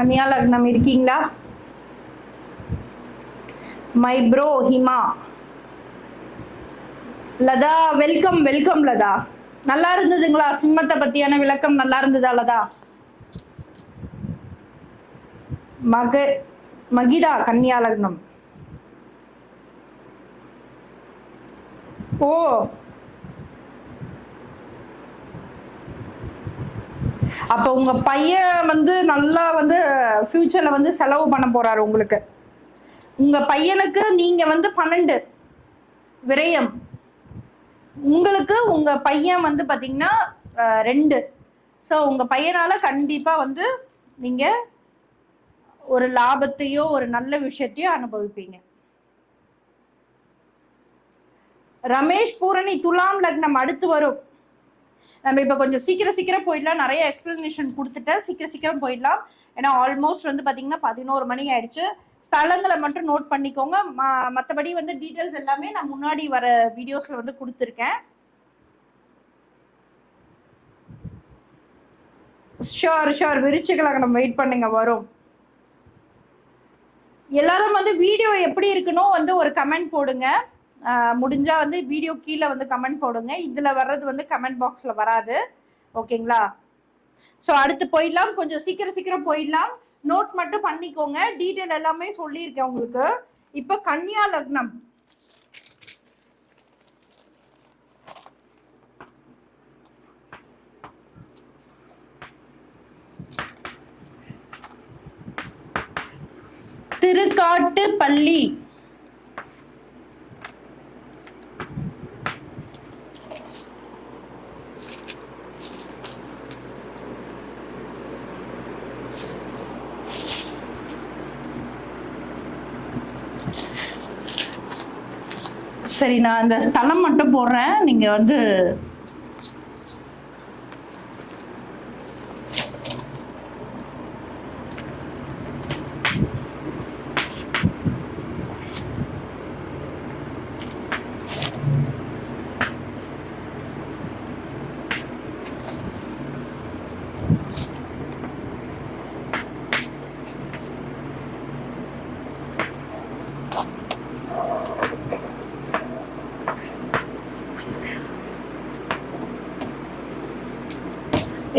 கன்னியா லக்னம் இருக்கீங்களா? My bro Hima. Latha welcome welcome Latha. நல்லா இருந்ததுங்களா? சிம்மத்தை பத்தியான விளக்கம் நல்லா இருந்ததா லதா? மக மகிதா கன்னியா லக்னம். ஓ அப்ப உங்க பையன் வந்து நல்லா வந்து ஃபியூச்சர்ல வந்து செலவு பண்ண போறாரு உங்களுக்கு. உங்க பையனுக்கு நீங்க வந்து பன்னெண்டு விரயம். உங்களுக்கு உங்க பையன் வந்து பாத்தீங்கன்னா ரெண்டு. ஸோ உங்க பையனால கண்டிப்பா வந்து நீங்க ஒரு லாபத்தையோ ஒரு நல்ல விஷயத்தையோ அனுபவிப்பீங்க. ரமேஷ் பூரணி துலாம் லக்னம் அடுத்து வரும். நம்ம இப்ப கொஞ்சம் சீக்கிரம் சீக்கிரம் போயிடலாம். நிறைய எக்ஸ்பிளனேஷன் கொடுத்துட்டேன். சீக்கிரம் சீக்கிரம் போயிடலாம். ஏன்னா ஆல்மோஸ்ட் வந்து பாத்தீங்கன்னா பதினோரு மணி ஆயிடுச்சு. ஸ்தலங்களை மட்டும் நோட் பண்ணிக்கோங்க. ம- மத்தபடி வந்து டீட்டெயில்ஸ் எல்லாமே நான் முன்னாடி வர வீடியோஸ்ல வந்து கொடுத்துருக்கேன். ஷோர் ஷோர் விருச்சிக நம்ம வெயிட் பண்ணுங்க. வரும். எல்லாரும் வந்து வீடியோ எப்படி இருக்குன்னு வந்து ஒரு கமெண்ட் போடுங்க. முடிஞ்சால் முடிஞ்சா வந்து வீடியோ கீழே வந்து கமெண்ட் போடுங்க. இதுல வர்றது வந்து கமெண்ட் பாக்ஸ்ல வராது. ஓகேங்களா? ஸோ அடுத்து போயிடலாம். கொஞ்சம் சீக்கிரம் சீக்கிரம் போயிடலாம். நோட் மட்டும் பண்ணிக்கோங்க. டீட்டெயில் எல்லாமே சொல்லியிருக்கேன் உங்களுக்கு. இப்போ கன்னியா லக்னம். திருக்காட்டு பள்ளி சரி நான் அந்த ஸ்தலம் மட்டும் போடுறேன். நீங்க வந்து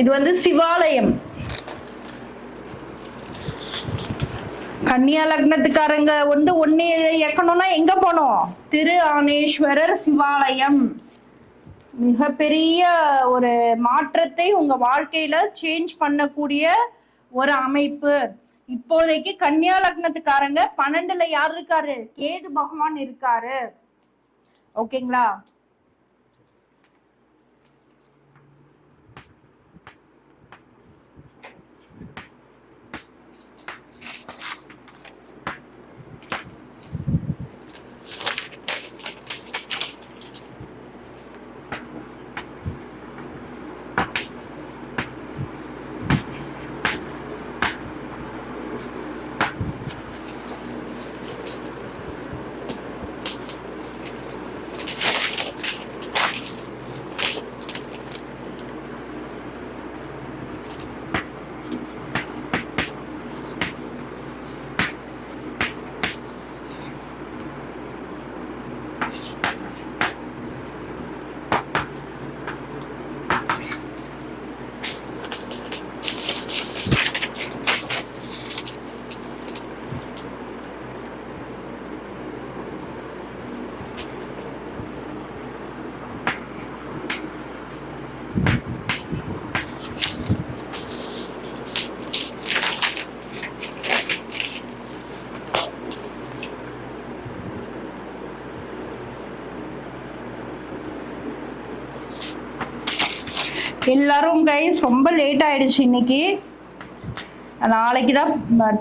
இது வந்து சிவாலயம். கன்னியா லக்னத்துக்காரங்க வந்து ஒன்னே இயக்கணும்னா எங்க போனோம் திரு ஆனேஸ்வரர் சிவாலயம். மிகப்பெரிய ஒரு மாற்றத்தை உங்க வாழ்க்கையில சேஞ்ச் பண்ணக்கூடிய ஒரு அமைப்பு. இப்போதைக்கு கன்னியா லக்னத்துக்காரங்க பன்னெண்டுல யார் இருக்காரு? கேது பகவான் இருக்காரு. ஓகேங்களா? எல்லாரும் கைஸ் ரொம்ப லேட் ஆயிடுச்சு இன்னைக்கு. நாளைக்கு தான்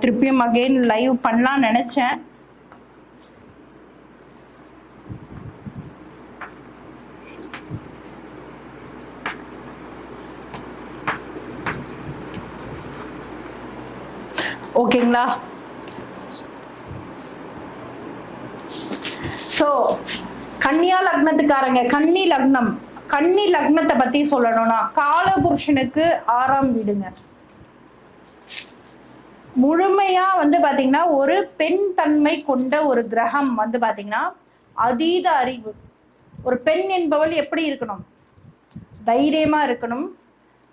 திருப்பியும் அகைன் லைவ் பண்ணலாம்னு நினைச்சேன். ஓகேங்களா? ஸோ கன்னியா லக்னத்துக்காரங்க கன்னி லக்னம். கன்னி லக்னத்தை பத்தி சொல்லணும்னா காலபுருஷனுக்கு ஆறாம் வீடுங்க. முழுமையா வந்து பாத்தீங்கன்னா ஒரு பெண் தன்மை கொண்ட ஒரு கிரகம் வந்து பாத்தீங்கன்னா அதீத அறிவு. ஒரு பெண் என்பவள் எப்படி இருக்கணும்? தைரியமா இருக்கணும்.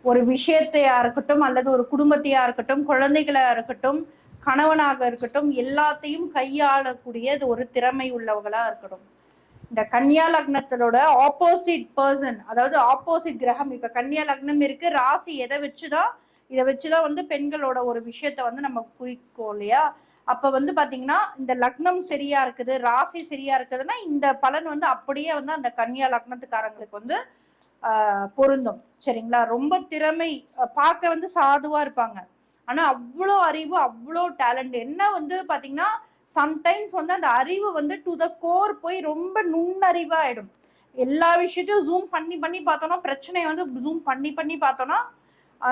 ஒரு விஷயத்தையா இருக்கட்டும் அல்லது ஒரு குடும்பத்தையா இருக்கட்டும் குழந்தைகளா இருக்கட்டும் கணவனாக இருக்கட்டும் எல்லாத்தையும் கையாளக்கூடிய ஒரு திறமை உள்ளவர்களா இருக்கட்டும் இந்த கன்னியா லக்னத்தினோட ஆப்போசிட் பர்சன் அதாவது ஆப்போசிட் கிரகம். இப்ப கன்னியா லக்னம் இருக்கு ராசி எதை வச்சுதான் இதை வச்சுதான் வந்து பெண்களோட ஒரு விஷயத்த வந்து நம்ம குறிக்கோம் இல்லையா? அப்ப வந்து பாத்தீங்கன்னா இந்த லக்னம் சரியா இருக்குது ராசி சரியா இருக்குதுன்னா இந்த பலன் வந்து அப்படியே வந்து அந்த கன்னியா லக்னத்துக்காரங்களுக்கு வந்து பொருந்தும். சரிங்களா? ரொம்ப திறமை பார்க்க வந்து சாதுவா இருப்பாங்க. ஆனா அவ்வளோ அறிவு அவ்வளோ டேலண்ட் என்ன வந்து பாத்தீங்கன்னா சம்டைம்ஸ் வந்து அந்த அறிவு வந்து டு த கோர் போய் ரொம்ப நுண்ணறிவா ஆயிடும் எல்லா விஷயத்தையும் ஜூம் பண்ணி பண்ணி பார்த்தோம்னா பிரச்சனையை வந்து ஜூம் பண்ணி பண்ணி பார்த்தோம்னா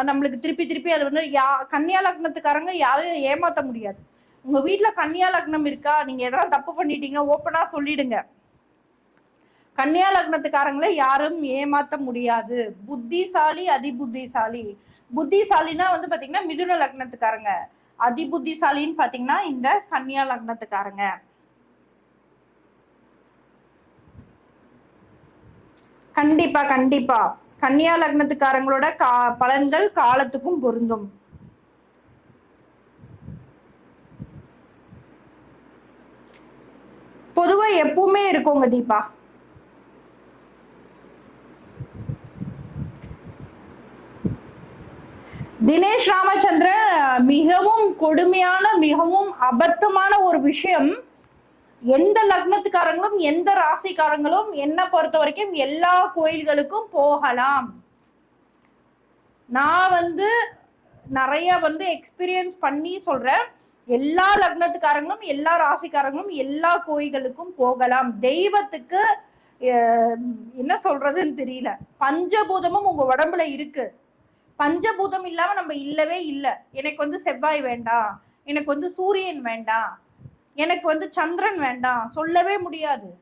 நம்மளுக்கு திருப்பி திருப்பி அது வந்து யா கன்னியா லக்னத்துக்காரங்க யாரையும் ஏமாத்த முடியாது. உங்க வீட்டுல கன்னியா லக்னம் இருக்கா? நீங்க எதனா தப்பு பண்ணிட்டீங்கன்னா ஓப்பனா சொல்லிடுங்க. கன்னியா லக்னத்துக்காரங்களை யாரும் ஏமாத்த முடியாது. புத்திசாலி அதி புத்திசாலி புத்திசாலினா வந்து பாத்தீங்கன்னா மிதுன லக்னத்துக்காரங்க. அதிபுத்திசாலின்னு பாத்தீங்கன்னா இந்த கன்னியா லக்னத்துக்காரங்க. கண்டிப்பா கண்டிப்பா. கன்னியா லக்னத்துக்காரங்களோட கா பலன்கள் காலத்துக்கும் பொருந்தும். பொதுவா எப்பவுமே இருக்குங்க தீபா. தினேஷ் ராமச்சந்திரன் மிகவும் கொடுமையான மிகவும் அபத்தமான ஒரு விஷயம். எந்த லக்னத்துக்காரங்களும் எந்த ராசிக்காரங்களும் என்ன பொறுத்த வரைக்கும் எல்லா கோயில்களுக்கும் போகலாம். நான் வந்து நிறைய வந்து எக்ஸ்பீரியன்ஸ் பண்ணி சொல்றேன். எல்லா லக்னத்துக்காரங்களும் எல்லா ராசிக்காரங்களும் எல்லா கோயில்களுக்கும் போகலாம். தெய்வத்துக்கு என்ன சொல்றதுன்னு தெரியல. பஞ்சபூதமும் உங்க உடம்புல இருக்கு. பஞ்சபூதம் இல்லாம நம்ம இல்லவே இல்லை. எனக்கு வந்து செவ்வாய் வேண்டாம். எனக்கு வந்து சூரியன் வேண்டாம். எனக்கு வந்து சந்திரன் வேண்டாம். சொல்லவே முடியாது.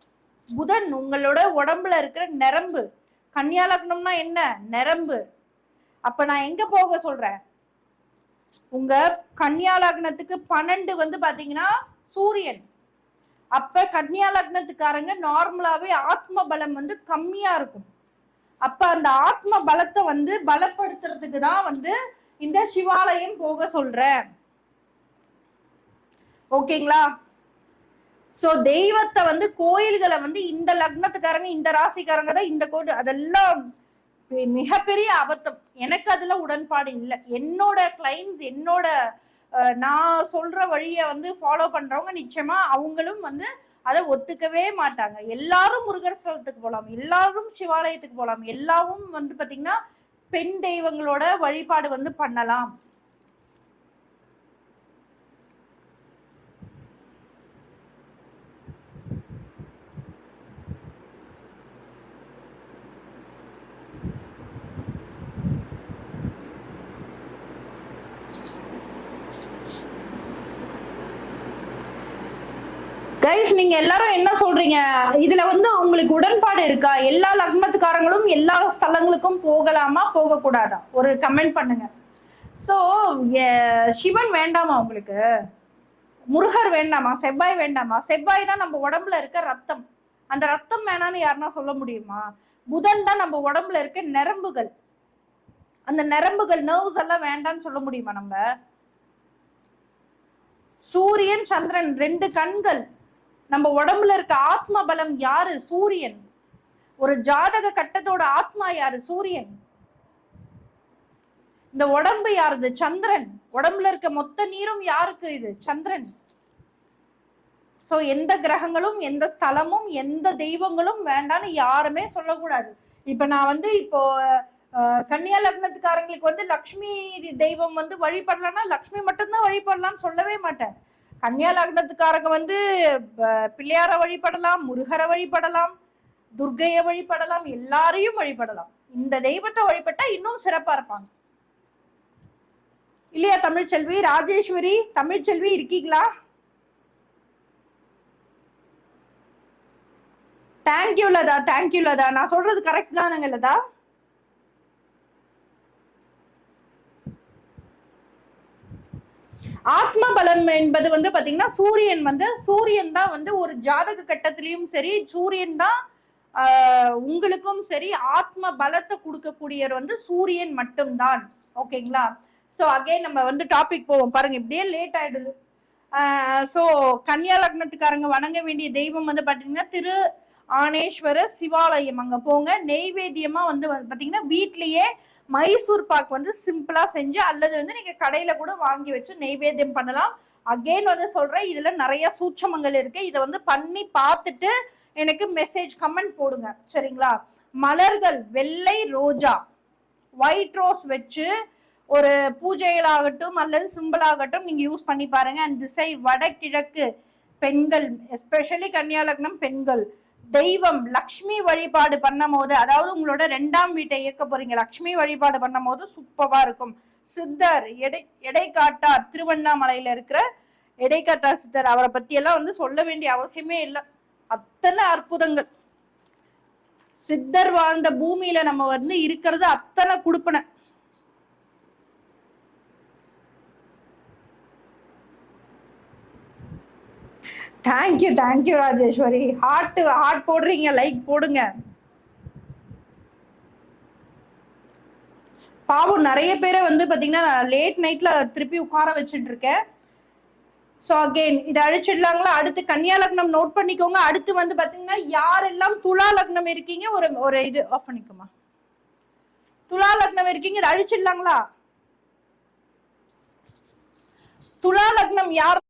புதன் உங்களோட உடம்புல இருக்கிற நரம்பு. கன்னியா லக்னம்னா என்ன? நரம்பு. அப்ப நான் எங்க போக சொல்றேன்? உங்க கன்னியா லக்னத்துக்கு பன்னெண்டு வந்து பாத்தீங்கன்னா சூரியன். அப்ப கன்னியா லக்னத்துக்காரங்க நார்மலாவே ஆத்ம பலம் வந்து கம்மியா இருக்கும். அப்ப அந்த ஆத்ம பலத்தை வந்து பலப்படுத்துறதுக்கு தான் வந்து இந்த சிவாலயம் போக சொல்றேன். ஓகேங்களா? சோ தெய்வத்தை வந்து கோயில்களை வந்து இந்த லக்னத்துக்காரங்க இந்த ராசிக்காரங்க தான் இந்த கோடு அதெல்லாம் மிகப்பெரிய அபத்தம். எனக்கு அதுல உடன்பாடு இல்லை. என்னோட கிளைண்ட்ஸ் என்னோட நான் சொல்ற வழியை வந்து ஃபாலோ பண்றவங்க நிச்சயமா அவங்களும் வந்து அதை ஒத்துக்கவே மாட்டாங்க. எல்லாரும் முருகர் ஸ்தலத்துக்கு போகலாம் எல்லாரும் சிவாலயத்துக்கு போகலாம் எல்லாரும் வந்து பாத்தீங்கன்னா பெண் தெய்வங்களோட வழிபாடு வந்து பண்ணலாம். கைஸ் நீங்க எல்லாரும் என்ன சொல்றீங்க? இதுல வந்து உங்களுக்கு உடன்பாடு இருக்கா? எல்லா லக்னத்துக்காரங்களும் எல்லா ஸ்தலங்களுக்கும் போகலாமா போக கூடாதா ஒரு கமெண்ட் பண்ணுங்க. சோ சிவன் வேண்டாமா உங்களுக்கு? முருகர் வேண்டாமா? செவ்வாய் வேண்டாமா? செவ்வாய் தான் நம்ம உடம்புல இருக்க ரத்தம். அந்த ரத்தம் வேணான்னு யாருன்னா சொல்ல முடியுமா? புதன் தான் நம்ம உடம்புல இருக்க நரம்புகள். அந்த நரம்புகள் நர்வ்ஸ் எல்லாம் வேண்டாம்னு சொல்ல முடியுமா நம்ம? சூரியன் சந்திரன் ரெண்டு கண்கள். நம்ம உடம்புல இருக்க ஆத்ம பலம் யாரு? சூரியன். ஒரு ஜாதக கட்டத்தோட ஆத்மா யாரு? சூரியன். இந்த உடம்பு யாருது சந்திரன். உடம்புல இருக்க மொத்த நீரும் யாருக்கு இது? சந்திரன். சோ எந்த கிரகங்களும் எந்த ஸ்தலமும் எந்த தெய்வங்களும் வேண்டான்னு யாருமே சொல்லக்கூடாது. இப்ப நான் வந்து இப்போ கன்னியா லக்னத்துக்காரங்களுக்கு வந்து லக்ஷ்மி தெய்வம் வந்து வழிபடலாம்னா லக்ஷ்மி மட்டும்தான் வழிபடலாம்னு சொல்லவே மாட்டேன். கன்னியா லக்னத்துக்காரங்க வந்து பிள்ளையார வழிபடலாம் முருகரை வழிபடலாம் துர்கையை வழிபடலாம் எல்லாரையும் வழிபடலாம். இந்த தெய்வத்தை வழிபட்டா இன்னும் சிறப்பா இருப்பாங்க. இல்லையா தமிழ்ச்செல்வி? ராஜேஸ்வரி தமிழ்ச்செல்வி இருக்கீங்களா? Thank you Latha. Thank you Latha. நான் சொல்றது கரெக்ட் தானுங்க லதா? ஆத்ம பலம் என்பது வந்து பாத்தீங்கன்னா சூரியன் வந்து சூரியன் தான் வந்து ஒரு ஜாதக கட்டத்திலயும் சரி சூரியன் தான் உங்களுக்கும் சரி ஆத்ம பலத்தை கொடுக்கக்கூடியவர் வந்து சூரியன் மட்டும்தான். ஓகேங்களா? ஸோ அகைன் நம்ம வந்து டாபிக் போவோம். பாருங்க இப்படியே லேட் ஆயிடுது. ஸோ கன்னியா லக்னத்துக்காரங்க வணங்க வேண்டிய தெய்வம் வந்து பார்த்தீங்கன்னா திரு ஆனேஸ்வர சிவாலயம். அங்கே போங்க நெய்வேத்தியமாக வந்து பார்த்தீங்கன்னா வீட்லேயே மைசூர் பாக் வந்து சிம்பிளா செஞ்சு அல்லது வந்து நீங்க கடையில கூட வாங்கி வச்சு நெய்வேத்தியம் பண்ணலாம். அகைன் வந்து சொல்றேன் இதுல நிறைய சூட்சமங்கள் இருக்கு. இதை வந்து பண்ணி பார்த்துட்டு எனக்கு மெசேஜ் கமெண்ட் போடுங்க. சரிங்களா? மலர்கள் வெள்ளை ரோஜா ஒயிட் ரோஸ் வச்சு ஒரு பூஜைகளாகட்டும் அல்லது சிம்பிளாகட்டும் நீங்கள் நீங்க யூஸ் பண்ணி பாருங்க. அண்ட் திசை வடகிழக்கு பெண்கள் எஸ்பெஷலி கன்னியா லக்னம் பெண்கள் தெய்வம் லக்ஷ்மி வழிபாடு பண்ணும் போது அதாவது உங்களோட ரெண்டாம் வீட்டை இயக்க போறீங்க லக்ஷ்மி வழிபாடு பண்ணும் போது சூப்பரா இருக்கும். சித்தர் எடை எடைக்காட்டார் திருவண்ணாமலையில இருக்கிற எடைக்காட்டார் சித்தர் அவரை பத்தி எல்லாம் வந்து சொல்ல வேண்டிய அவசியமே இல்லை. அத்தனை அற்புதங்கள். சித்தர் வாழ்ந்த பூமியில நம்ம வந்து இருக்கிறது அத்தனை குடுப்பனை. Thank you thank you Rajeshwari heart heart போடுறீங்க லைக் போடுங்க. பாவம் நிறைய பேரை வந்து பாத்தீங்கன்னா லேட் நைட்ல திருப்பி உட்கார வச்சுட்டு இருக்கேன் ஸோ அகெயின் இதை அழிச்சிடலாங்களா? அடுத்து கன்னியா லக்னம் நோட் பண்ணிக்கோங்க. அடுத்து வந்து பாத்தீங்கன்னா யாரெல்லாம் துலா லக்னம் இருக்கீங்க ஒரு ஒரு இது ஆஃப் பண்ணிக்கோமா. துலா லக்னம் இருக்கீங்க இதை அழிச்சிடலாங்களா? துலா லக்னம் யார்